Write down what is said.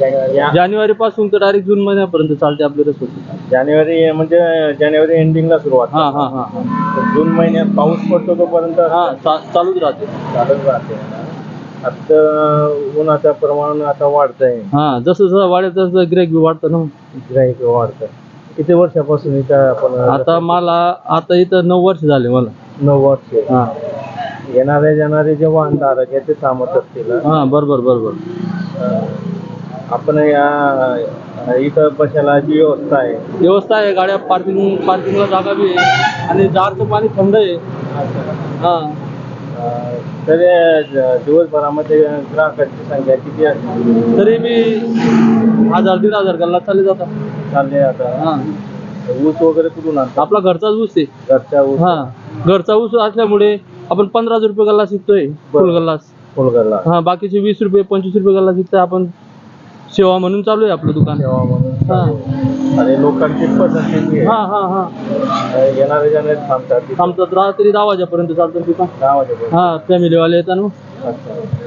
जानेवारी. पासून तर डायरेक्ट जून महिन्यापर्यंत चालते आपली रसोई. जानेवारी म्हणजे जानेवारी एंडिंगला सुरुवात हा हा हा हा. तर जून महिन्यात पाऊस पडतो तोपर्यंत हा चा- चालूच राहते. चालत राहते. आता उन्हाचं प्रमाण आता वाढतंय. हा जसं जसं वाढत तसं गिराईक बी वाढतं ना. गिराईक वाढतं. किती वर्षापासून इथं आपण आता मला आता इथं नऊ वर्ष झाले मला. नऊ वर्ष. हा. येणारे जाणारे जे वाहनदार आहेत, याचे थांबत असतील हा बरोबर बरोबर. अं, आपण या इथं बसायला जी व्यवस्था आहे. व्यवस्था आहे गाड्या पार्किंग पार्किंगला जागा बी आहे आणि जारचं पाणी थंड आहे. हा. अं, तर दिवसभरामध्ये ग्राहकांची संख्या किती असते तरी बी हजार दीड हजार गल्ला चालले जातात. चालले आता. हा. ऊस वगैरे कुठून आणतात? आपला घरचाच ऊस आहे. घरच्या ऊस. हा. घरचा ऊस असल्यामुळे आपण पंधरा रुपये गल्ला शिकतोय फुल गल्लास. फुलगरला हा बाकीचे वीस रुपये पंचवीस रुपये गल्ला शिकतोय आपण. सेवा म्हणून चालू आहे आपलं दुकान. सेवा म्हणून. आणि लोकांची पसंती हा हा हा. येणारे जाणारे थांबतात आमचं रात्री दहा वाजेपर्यंत चालतं दुकान. दहा वाजेपर्यंत. हा फॅमिलीवाले येतात ना. अच्छा.